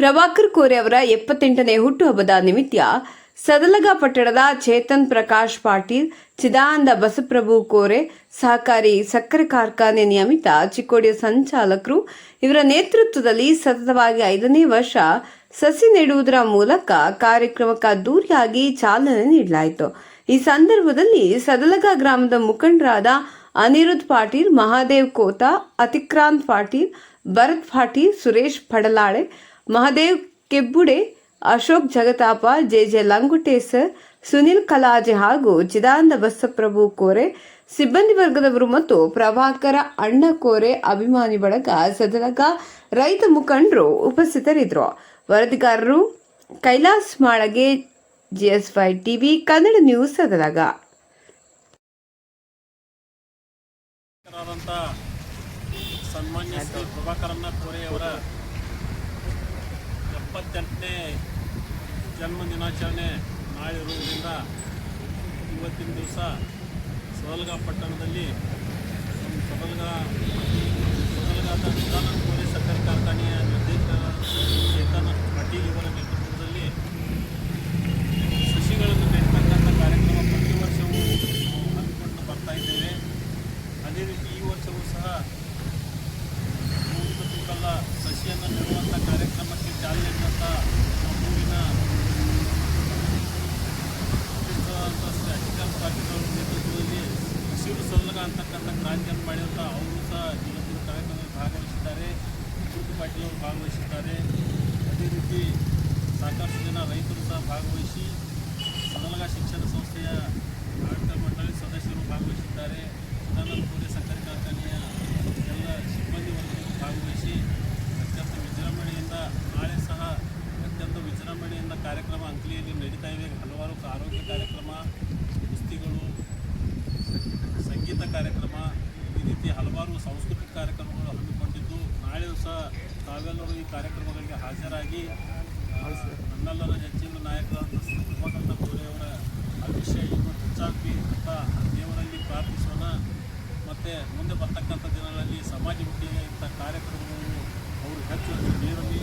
ಪ್ರಭಾಕರ್ ಕೋರೆ ಅವರ ಎಪ್ಪತ್ತೆಂಟನೇ ಹುಟ್ಟುಹಬ್ಬದ ನಿಮಿತ್ತ ಸದಲಗ ಪಟ್ಟಣದ ಚೇತನ್ ಪ್ರಕಾಶ್ ಪಾಟೀಲ್, ಚಿದಾನಂದ ಬಸಪ್ರಭು ಕೋರೆ, ಸಹಕಾರಿ ಸಕ್ಕರೆ ಕಾರ್ಖಾನೆ ನಿಯಮಿತ ಚಿಕ್ಕೋಡಿಯ ಸಂಚಾಲಕರು ಇವರ ನೇತೃತ್ವದಲ್ಲಿ ಸತತವಾಗಿ ಐದನೇ ವರ್ಷ ಸಸಿ ನೆಡುವುದರ ಮೂಲಕ ಕಾರ್ಯಕ್ರಮಕ್ಕೆ ದೂರಿಯಾಗಿ ಚಾಲನೆ ನೀಡಲಾಯಿತು. ಈ ಸಂದರ್ಭದಲ್ಲಿ ಸದಲಗ ಗ್ರಾಮದ ಮುಖಂಡರಾದ ಅನಿರುದ್ ಪಾಟೀಲ್, ಮಹಾದೇವ್ ಕೋತಾ, ಅತಿಕ್ರಾಂತ್ ಪಾಟೀಲ್, ಭರತ್ ಪಾಟೀಲ್, ಸುರೇಶ್ ಪಡಲಾಳೆ ಮಹಾದೇವ್ ಕೆಬ್ಬುಡೆ, ಅಶೋಕ್ ಜಗತಾಪ, ಜೆ ಜೆ ಲಂಗುಟೇಸರ್, ಸುನಿಲ್ ಕಲಾಜೆ ಹಾಗೂ ಚಿದಾನಂದ ಬಸಪ್ರಭು ಕೋರೆ, ಸಿಬ್ಬಂದಿ ವರ್ಗದವರು ಮತ್ತು ಪ್ರಭಾಕರ ಅಣ್ಣ ಕೋರೆ ಅಭಿಮಾನಿ ಬಳಗ ಸದನಕ ರೈತ ಮುಖಂಡರು ಉಪಸ್ಥಿತರಿದ್ದರು. ವರದಿಗಾರರು Kailas Malage, GSY TV, Kannada news Sadanaga ಸನ್ಮಾನ್ಯ ಕೋರೆ ಕೋರೆಯವರ ಎಪ್ಪತ್ತೆಂಟನೇ ಜನ್ಮ ದಿನಾಚರಣೆ ನಾಳೆ ಇರುವುದರಿಂದ ಇವತ್ತಿನ ದಿವಸ ಸೋಲ್ಗಾ ಪಟ್ಟಣದಲ್ಲಿ ನಮ್ಮ ಸದಲ್ಗ ಸದಲ್ಗಾದ ಪೊಲೀಸ್ ಕೋರೆ ಸಕ್ಕರೆ ಕಾರ್ಖಾನೆಯ ನಿರ್ದೇಶಕ ಚೇತನ್ ಪಾಟೀಲ್ ಇವರ ನೇತೃತ್ವದಲ್ಲಿ ಸಸಿಗಳನ್ನು ನೆಟ್ಟಂತಹ ಕಾರ್ಯಕ್ರಮ ಪ್ರತಿ ವರ್ಷವೂ ಹಮ್ಮಿಕೊಂಡು ಬರ್ತಾ ಇದ್ದೇವೆ. ಅದೇ ರೀತಿ ಈ ವರ್ಷವೂ ಸಹ ತೂಕಲ್ಲ ಸಸಿಯನ್ನು ನೆಡುವಂಥ ಕಾರ್ಯಕ್ರಮಕ್ಕೆ ಚಾಲನೆ ನೀಡುವಂಥ ನಮ್ಮೂರಿನ ಅಧಿಕಾರಿ ಪಾಟೀಲ್ ನೇತೃತ್ವದಲ್ಲಿ ಹಸಿರು ಸಲ್ಲಗ ಅಂತಕ್ಕಂಥ ಕ್ರಾಂತಿಯನ್ನು ಮಾಡಿದಂಥ ಅವರು ಸಹ ಇವತ್ತಿನ ಕಾರ್ಯಕ್ರಮದಲ್ಲಿ ಭಾಗವಹಿಸಿದ್ದಾರೆ. ಗುರುತು ಪಾಟೀಲ್ ಅವರು ಭಾಗವಹಿಸಿದ್ದಾರೆ. ಅದೇ ರೀತಿ ಸಾಕಷ್ಟು ಜನ ರೈತರು ಸಹ ಭಾಗವಹಿಸಿ ಸದಲಗ ಶಿಕ್ಷಣ ಸಂಸ್ಥೆಯ ಆಡಳಿತ ಮಂಡಳಿ ಸದಸ್ಯರು ಭಾಗವಹಿಸಿದ್ದಾರೆ ಸದಾನಂದ ಕೋರೆ ಸಕ್ಕರೆ ಕಾರ್ಖಾನೆಯ ಎಲ್ಲ ಸಿಬ್ಬಂದಿ ವರ್ಗಗಳು ಭಾಗವಹಿಸಿ ಅತ್ಯಂತ ವಿಜೃಂಭಣೆಯಿಂದ ನಾಳೆ ಸಹ ವಿಜೃಂಭಣೆಯಿಂದ ಕಾರ್ಯಕ್ರಮ ಅಂಕಲಿಯಲ್ಲಿ ನಡೀತಾ ಇವೆ ಹಲವಾರು ಆರೋಗ್ಯ ಕಾರ್ಯಕ್ರಮ, ಕುಸ್ತಿಗಳು, ಸಂಗೀತ ಕಾರ್ಯಕ್ರಮ, ಈ ರೀತಿ ಹಲವಾರು ಸಾಂಸ್ಕೃತಿಕ ಕಾರ್ಯಕ್ರಮಗಳು ಹಮ್ಮಿಕೊಂಡಿದ್ದು. ನಾಳೆ ಸಹ ತಾವೆಲ್ಲರೂ ಈ ಕಾರ್ಯಕ್ರಮಗಳಿಗೆ ಹಾಜರಾಗಿ, ನನ್ನೆಲ್ಲರ ನೆಚ್ಚಿನ ನಾಯಕರಾದ ಶ್ರೀ ಪ್ರಭಾಕರನ ಅಭಿಷೇಕ ಇನ್ನೂ ಹೆಚ್ಚಾಗಲಿ ಅಂತ ದೇವರಲ್ಲಿ ಪ್ರಾರ್ಥಿಸೋಣ. ಮತ್ತು ಮುಂದೆ ಬರ್ತಕ್ಕಂಥ ದಿನಗಳಲ್ಲಿ ಸಮಾಜಮುಖಿ ಇಂಥ ಕಾರ್ಯಕ್ರಮಗಳು ಅವರು ಹೆಚ್ಚು ಹೆಚ್ಚು ನೀಡಲಿ.